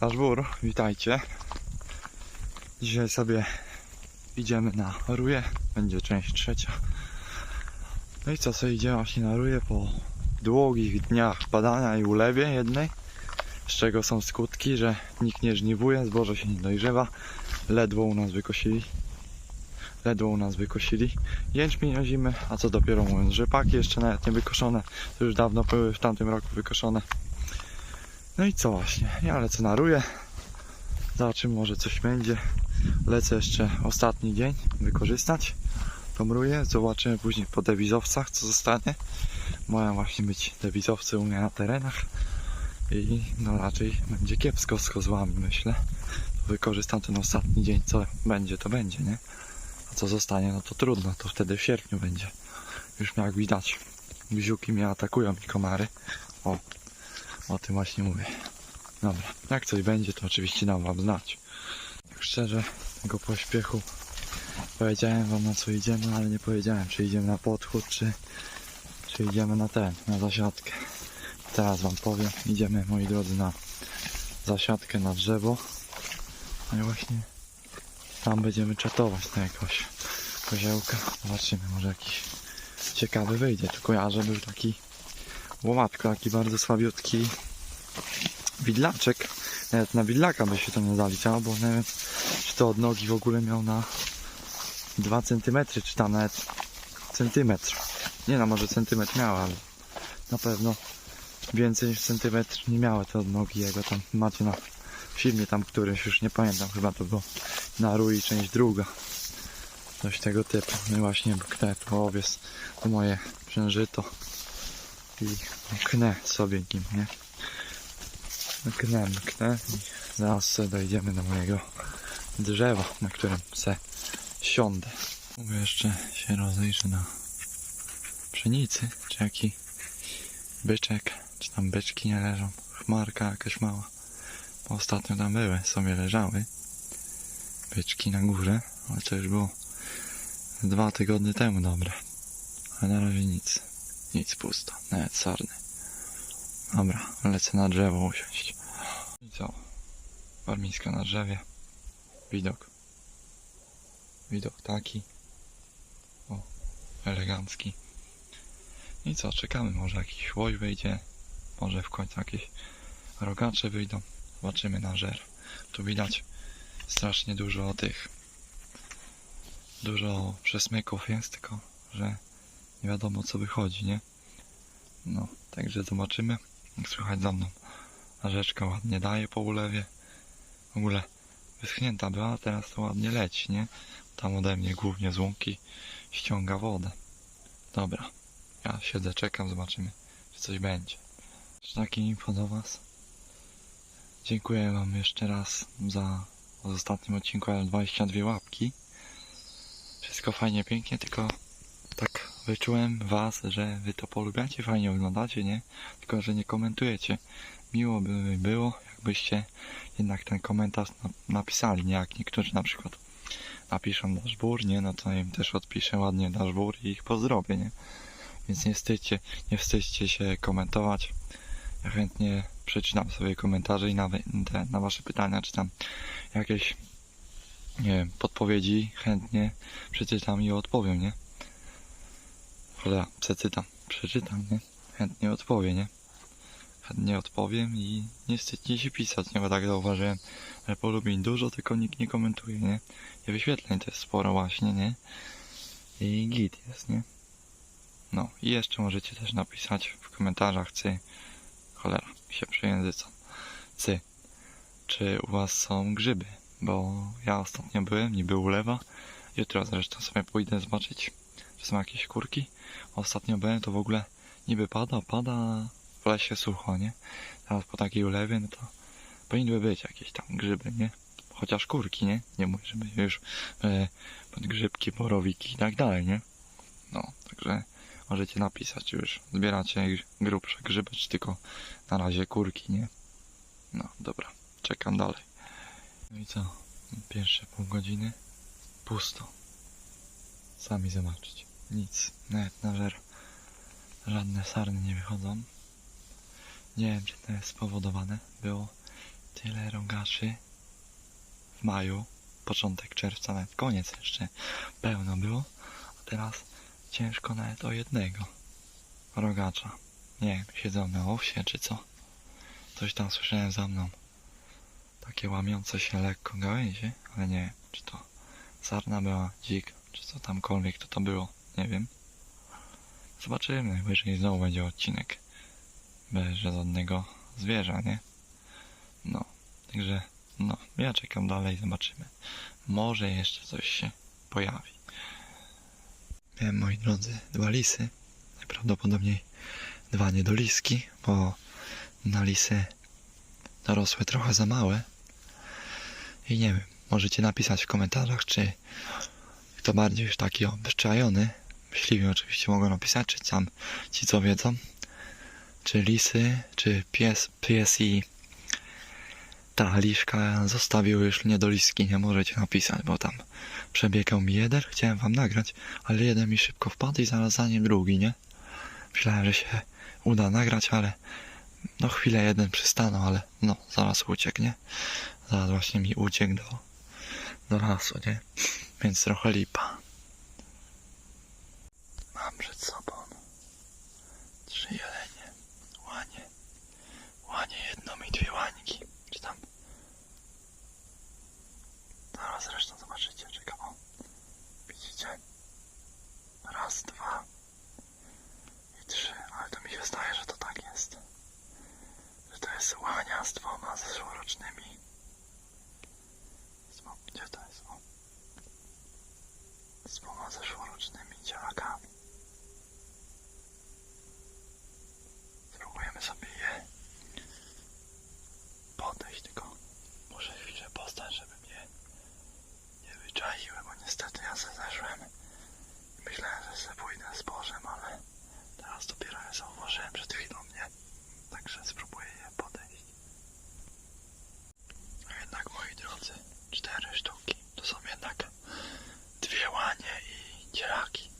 Daszbur, witajcie. Dzisiaj sobie idziemy na Ruje. Będzie część trzecia. No i co sobie idziemy właśnie na Ruje po długich dniach badania i ulewie jednej. Z czego są skutki, że nikt nie żniwuje, zboże się nie dojrzewa. Ledwo u nas wykosili. Ledwo u nas wykosili. Jęczmień ozimy, a co dopiero mówiąc, rzepaki jeszcze nawet nie wykoszone. To już dawno były w tamtym roku wykoszone. No i co właśnie? Ja lecę na ruję. Zobaczymy, może coś będzie. Lecę jeszcze ostatni dzień wykorzystać tą ruję. Zobaczymy później po dewizowcach, co zostanie. Mają właśnie być dewizowcy u mnie na terenach. I no raczej będzie kiepsko z kozłami, myślę. Wykorzystam ten ostatni dzień, co będzie, to będzie, nie? A co zostanie, no to trudno, to wtedy w sierpniu będzie. Już jak widać, bziuki mnie atakują i komary. O, o tym właśnie mówię. Dobra, jak coś będzie, to oczywiście dam wam znać. Tak szczerze, tego pośpiechu powiedziałem wam na co idziemy, ale nie powiedziałem, czy idziemy na podchód, czy, czy idziemy na ten, na zasiadkę. Teraz wam powiem, idziemy moi drodzy na zasiadkę na drzewo. No i właśnie tam będziemy czatować na jakoś koziołka. Zobaczymy, może jakiś ciekawy wyjdzie. Tu kojarzę, był taki łomatko, taki bardzo słabiutki widlaczek. Nawet na widlaka by się to nie zaliczało, bo nie wiem, czy to od nogi w ogóle miał na 2 cm, czy tam nawet centymetr. Nie no, może centymetr miała, ale na pewno więcej niż centymetr nie miały te od nogi jego tam macie na filmie tam któryś, już nie pamiętam, chyba to było na Rui część druga. Coś tego typu. No właśnie knę owiec to moje przężyto i knę sobie nim, nie? Knę, knę i zaraz dojdziemy do mojego drzewa, na którym se siądę. Mówię jeszcze się rozejrzę na pszenicy, czy jaki byczek, czy tam byczki nie leżą, chmarka jakaś mała. Bo ostatnio tam były, sobie leżały byczki na górze, ale to już było dwa tygodnie temu dobre. A na razie nic, nic pusto, nawet sarny. Dobra, lecę na drzewo usiąść. I co? Warmińska na drzewie. Widok. Widok taki. O, elegancki. I co, czekamy, może jakiś łoj wyjdzie, może w końcu jakieś rogacze wyjdą. Zobaczymy na żer. Tu widać strasznie dużo tych. Dużo przesmyków jest, tylko że nie wiadomo co wychodzi, nie? No, także zobaczymy. Jak słychać za mną. A rzeczka ładnie daje po ulewie. W ogóle wyschnięta była, a teraz to ładnie leci, nie? Tam ode mnie głównie z łąki ściąga wodę. Dobra, ja siedzę, czekam, zobaczymy, czy coś będzie. Czy takie info do Was? Dziękuję Wam jeszcze raz za w ostatnim odcinku L22 łapki. Wszystko fajnie, pięknie, tylko tak wyczułem Was, że Wy to polubiacie, fajnie oglądacie, nie? Tylko, że nie komentujecie. Miło by mi było, jakbyście jednak ten komentarz na- napisali, nie? Jak niektórzy na przykład napiszą daszbur, nie? No to im też odpiszę ładnie daszbur i ich pozdrowię, nie? Więc nie wstydźcie, nie wstydźcie się komentować. Ja chętnie przeczytam sobie komentarze i na, te, na wasze pytania, czy tam jakieś nie wiem, podpowiedzi chętnie przeczytam i odpowiem, nie? Cholera, przeczytam, przeczytam, nie? Chętnie odpowiem, nie? Chętnie odpowiem i nie wstydźcie się pisać, nie? Bo tak zauważyłem, że polubień dużo, tylko nikt nie komentuje, nie? I wyświetleń też sporo właśnie, nie? I git jest, nie? No i jeszcze możecie też napisać w komentarzach, czy cholera, się przejęzycam, czy czy u was są grzyby, bo ja ostatnio byłem, niby ulewa, jutro zresztą sobie pójdę zobaczyć, czy są jakieś kurki. Ostatnio byłem, to w ogóle niby pada, pada, w lesie sucho, nie? Teraz po takiej ulewie, no to powinny być jakieś tam grzyby, nie? Chociaż kurki, nie? Nie mówię, żeby już e, podgrzybki, borowiki i tak dalej, nie? No, także możecie napisać, już zbieracie grubsze grzyby, czy tylko na razie kurki, nie? No, dobra, czekam dalej. No i co? Pierwsze pół godziny pusto. Sami zobaczyć. Nic, nawet na żer. Żadne sarny nie wychodzą. Nie wiem, czy to jest spowodowane było tyle rogaczy w maju, początek czerwca, nawet koniec jeszcze pełno było, a teraz ciężko nawet o jednego rogacza. Nie wiem, siedzą na owsie czy co. Coś tam słyszałem za mną. Takie łamiące się lekko gałęzie, ale nie wiem, czy to sarna była, dzik, czy co tamkolwiek to to było, nie wiem. Zobaczymy, jeżeli znowu będzie odcinek bez żadnego zwierza, nie? No, także, no, ja czekam dalej, zobaczymy. Może jeszcze coś się pojawi. Miałem, moi drodzy, dwa lisy. Najprawdopodobniej dwa niedoliski, bo na lisy dorosłe trochę za małe. I nie wiem, możecie napisać w komentarzach, czy kto bardziej już taki obyczajony, myśliwi oczywiście mogą napisać, czy tam ci co wiedzą, czy lisy, czy pies, pies i ta liszka zostawiły już niedoliski, nie możecie napisać, bo tam przebiegał mi jeden, chciałem wam nagrać, ale jeden mi szybko wpadł i zaraz za nim drugi, nie? Myślałem, że się uda nagrać, ale no chwilę jeden przystanął, ale no zaraz uciekł, nie? Zaraz właśnie mi uciekł do, do lasu, nie? Więc trochę lipa. Mam przed sobą trzy jelenie, łanie, łanie jedną i dwie łańki, czy tam. Zaraz zresztą zobaczycie, czekam, o. Widzicie? Raz, dwa i trzy, ale to mi się zdaje, że to tak jest. Że to jest łania z dwoma zeszłorocznymi. Gdzie to jest? O. Z dwoma zeszłorocznymi cielakami. Spróbujemy sobie je podejść, tylko muszę chwilę postać, żeby mnie nie wyczaiły, bo niestety ja se zeszłem i myślałem, że se pójdę z Bożem, ale teraz dopiero je zauważyłem przed chwilą, nie? Także spróbuję je podejść. A jednak, moi drodzy, cztery sztuki to są jednak dwie łanie i cielaki.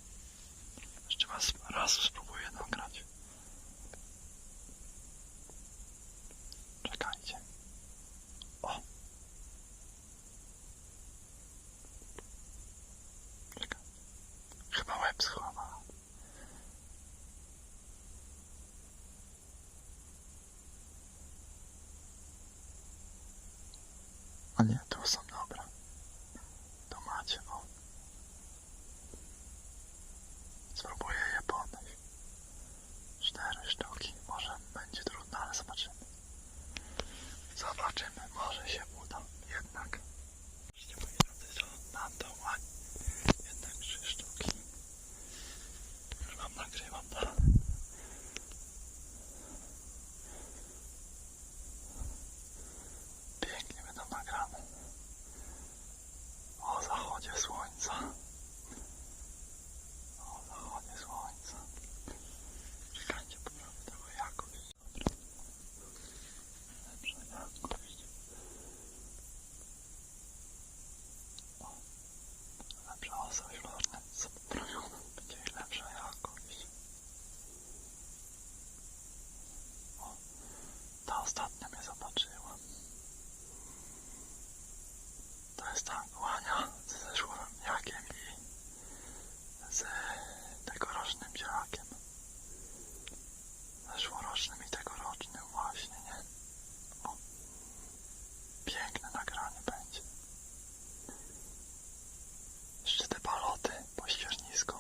Jeszcze was raz spróbuję nagrać. Czekajcie. O! Czekaj. Chyba łeb schowała. A nie, tu są dobre. To macie, o. Spróbuję je podnieść. Cztery sztuki. Może będzie trudno, ale zobaczymy. Zobaczymy, może się uda. Jednak. Zobaczcie, moi drodzy, co nam to ładnie. Jednak trzy sztuki. Już wam nagrywam, tak? Pięknie będą nagrane. O zachodzie słońca. O zachodzie słońca. Czekajcie, poprawię trochę jakość. Dobra. Lepsza jakość. O. Lepsza ostrość lornetca poprawiona. Będzie i lepsza jakość. O. Ta ostatnia mnie zobaczyła. To jest ta łania z zeszłoroczniakiem i z tegorocznym dzielakiem. Zeszłorocznym i tegorocznym właśnie, nie? O. Piękne nagranie będzie. Jeszcze te baloty po ścieżnisku.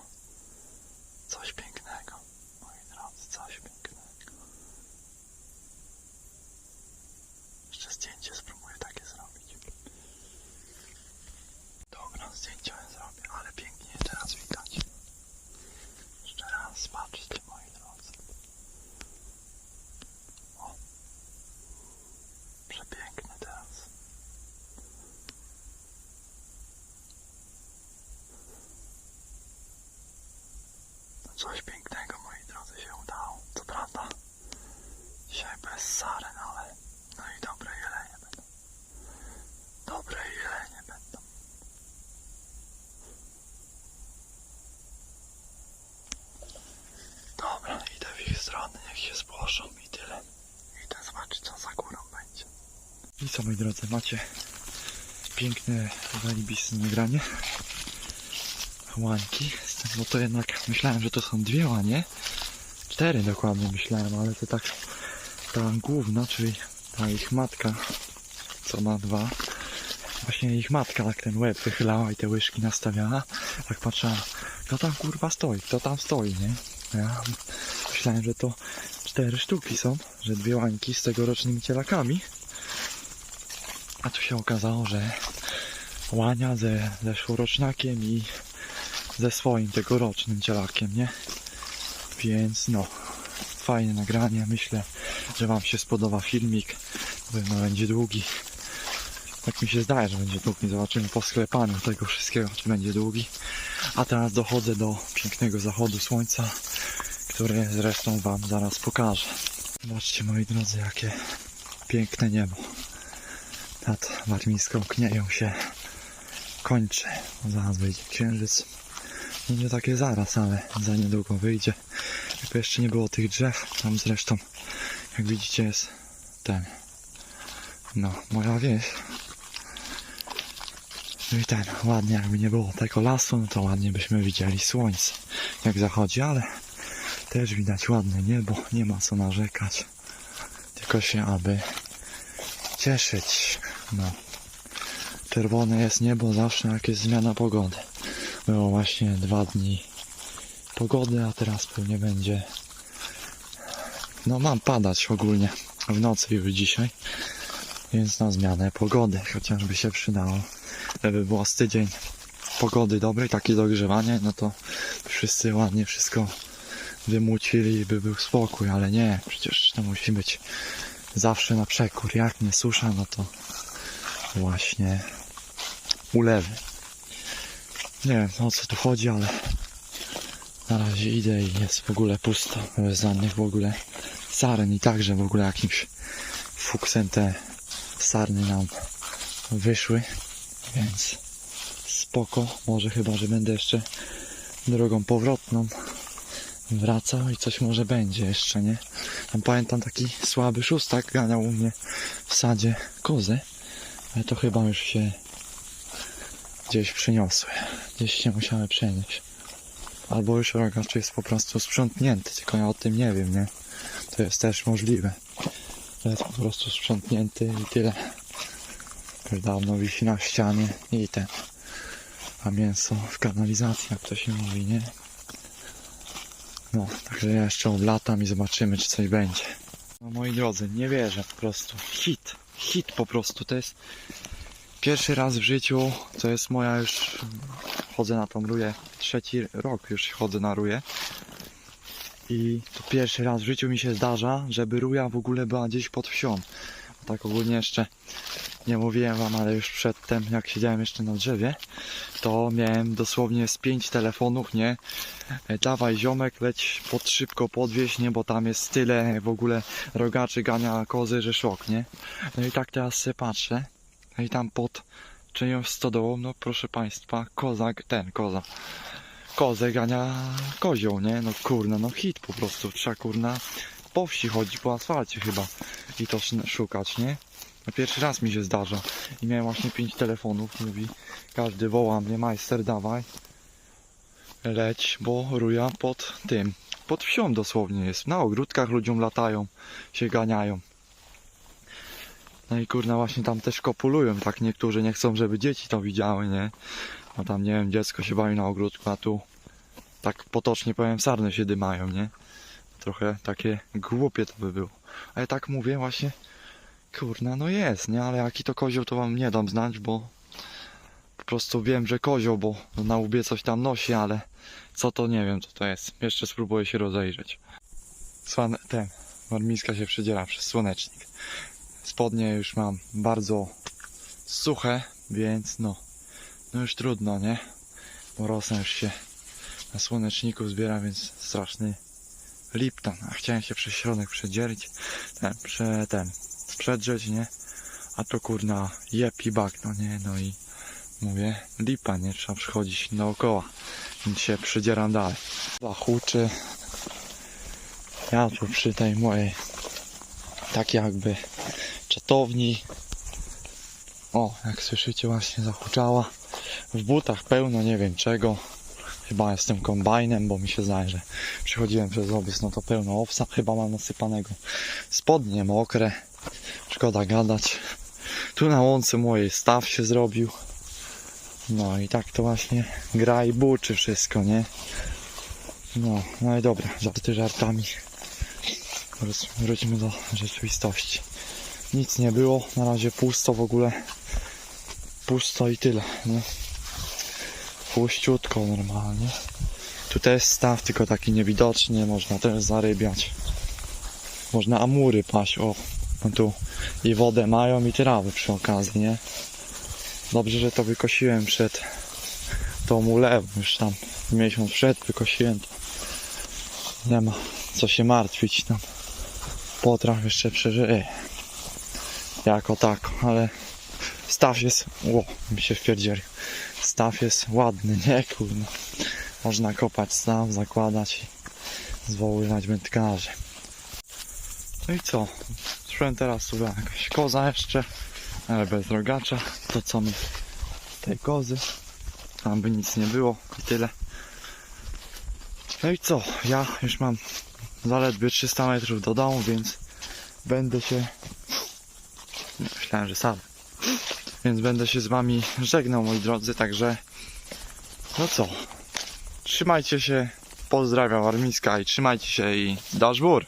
Coś pięknego, moi drodzy, coś pięknego. Jeszcze zdjęcie spróbuję takie zrobić. Dobra, zdjęcia zrobię, ale pięknie je teraz widać. Jeszcze raz patrzcie, moi drodzy. O. Przepiękne teraz. No coś pięknego, moi drodzy, się udało. Co prawda, dzisiaj bez saren, ale no i dobre jelenie będą. Dobre jelenie będą. Dobra, idę w ich stronę, niech się spłoszą i tyle. Idę zobaczyć, co za górą będzie. I co moi drodzy, macie piękne, zajebiste nagranie. Łańki, bo to jednak myślałem, że to są dwie łanie. Cztery dokładnie myślałem, ale to tak ta główna, czyli ta ich matka, co ma dwa. Właśnie ich matka tak ten łeb wychylała i te łyżki nastawiała. Tak patrzyła, kto tam kurwa stoi, kto tam stoi, nie? Ja myślałem, że to cztery sztuki są, że dwie łańki z tegorocznymi cielakami. A tu się okazało, że łania ze zeszłoroczniakiem i ze swoim tegorocznym cielakiem, nie? Więc no, fajne nagranie. Myślę, że Wam się spodoba filmik. Pewno będzie długi. Tak mi się zdaje, że będzie długi. Zobaczymy po sklepaniu tego wszystkiego, czy będzie długi. A teraz dochodzę do pięknego zachodu słońca, który zresztą Wam zaraz pokażę. Zobaczcie moi drodzy, jakie piękne niebo. Nad Warmińską knieją się kończy. Zaraz wyjdzie księżyc. Będzie takie zaraz, ale za niedługo wyjdzie. Jakby jeszcze nie było tych drzew, tam zresztą, jak widzicie, jest ten, no, moja wieś. No i ten, ładnie, jakby nie było tego lasu, no to ładnie byśmy widzieli słońce, jak zachodzi, ale też widać ładne niebo, nie ma co narzekać. Tylko się, aby cieszyć, no. Czerwone jest niebo zawsze, jak jest zmiana pogody. Było właśnie dwa dni pogody, a teraz pewnie będzie. No, mam padać ogólnie w nocy już dzisiaj, więc na zmianę pogody chociażby się przydało, żeby było z tydzień pogody dobrej, takie dogrzewanie, no to wszyscy ładnie wszystko wymucili i by był spokój, ale nie, przecież to musi być zawsze na przekór. Jak nie susza, no to właśnie ulewy. Nie wiem o co tu chodzi, ale na razie idę i jest w ogóle pusto. Bez żadnych w ogóle saren i także w ogóle jakimś fuksem te sarny nam wyszły, więc spoko. Może chyba, że będę jeszcze drogą powrotną wracał i coś może będzie jeszcze, nie? Tam pamiętam taki słaby szóstak ganiał u mnie w sadzie kozy, ale to chyba już się gdzieś przyniosły. Gdzieś się musiały przenieść. Albo już rogacz jest po prostu sprzątnięty, tylko ja o tym nie wiem, nie? To jest też możliwe. To jest po prostu sprzątnięty i tyle. Już dawno wisi na ścianie i ten. A mięso w kanalizacji, jak to się mówi, nie? No, także ja jeszcze oblatam i zobaczymy, czy coś będzie. No moi drodzy, nie wierzę po prostu. Hit. Hit po prostu. To jest pierwszy raz w życiu, to jest moja już, chodzę na tą ruję, trzeci rok już chodzę na ruję. I to pierwszy raz w życiu mi się zdarza, żeby ruja w ogóle była gdzieś pod wsią. Tak ogólnie jeszcze nie mówiłem wam, ale już przedtem, jak siedziałem jeszcze na drzewie, to miałem dosłownie z pięć telefonów, nie? E, Dawaj ziomek, leć pod szybko podwieź, nie? Bo tam jest tyle w ogóle rogaczy gania kozy, że szok, nie? No i tak teraz sobie patrzę. No i tam pod czyją stodołą, no proszę państwa, kozak, ten koza. Kozę gania kozioł, nie? No kurna, no hit po prostu. Trzeba kurna po wsi chodzić, po asfalcie chyba i to sz- szukać, nie? No pierwszy raz mi się zdarza. I miałem właśnie pięć telefonów, mówi, każdy woła mnie, majster dawaj, leć, bo ruja pod tym, pod wsią dosłownie jest. Na ogródkach ludziom latają, się ganiają. No i kurna właśnie tam też kopulują, tak niektórzy nie chcą, żeby dzieci to widziały, nie? No tam nie wiem, dziecko się bawi na ogródku, a tu tak potocznie powiem, sarny się dymają, nie? Trochę takie głupie to by było. Ale tak mówię właśnie, kurna, no jest, nie? Ale jaki to kozioł, to wam nie dam znać, bo po prostu wiem, że kozioł, bo na łbie coś tam nosi, ale co to nie wiem, co to jest. Jeszcze spróbuję się rozejrzeć. Słane, ten, warmiska się przedziera przez słonecznik. Spodnie już mam bardzo suche, więc no, no już trudno, nie? Bo rosa już się na słoneczniku zbiera, więc straszny Lipton. A chciałem się przez środek przedzielić, ten, prze, ten, przedrzeć, nie? A to kurna jeb i bagno, nie? No i mówię, lipa, nie? Trzeba przychodzić dookoła, więc się przedzieram dalej. Zachuczy. Ja tu przy tej mojej tak jakby czatowni O, jak słyszycie właśnie zahuczała. W butach pełno nie wiem czego. Chyba jestem kombajnem, bo mi się zdaje, że przychodziłem przez obóz, no to pełno owsa chyba mam nasypanego. Spodnie mokre. Szkoda gadać. Tu na łące mojej staw się zrobił. No i tak to właśnie gra i buczy wszystko, nie? No, no i dobra, żarty żartami. Wró- Wróćmy do rzeczywistości. Nic nie było, na razie pusto w ogóle. Pusto i tyle, nie? Puściutko normalnie. Tutaj jest staw, tylko taki niewidoczny, można też zarybiać. Można amury paść, o. No tu i wodę mają i trawę przy okazji, nie? Dobrze, że to wykosiłem przed tą ulewą, już tam miesiąc przed wykosiłem to. Nie ma co się martwić tam. Potraw jeszcze przeżyje. Jako tak, ale staw jest. Ło, mi się wpierdzieli. Staw jest ładny, nie kurno. Można kopać staw, zakładać i zwoływać wędkarzy. No i co? Szłem teraz była jakaś koza jeszcze, ale bez rogacza. To co mi tej kozy. Tam by nic nie było i tyle. No i co? Ja już mam zaledwie 300 metrów do domu, więc będę się. Myślałem, że sam. Więc będę się z wami żegnał, moi drodzy, także. No co? Trzymajcie się. Pozdrawiam Warmiska i trzymajcie się i dasz wór.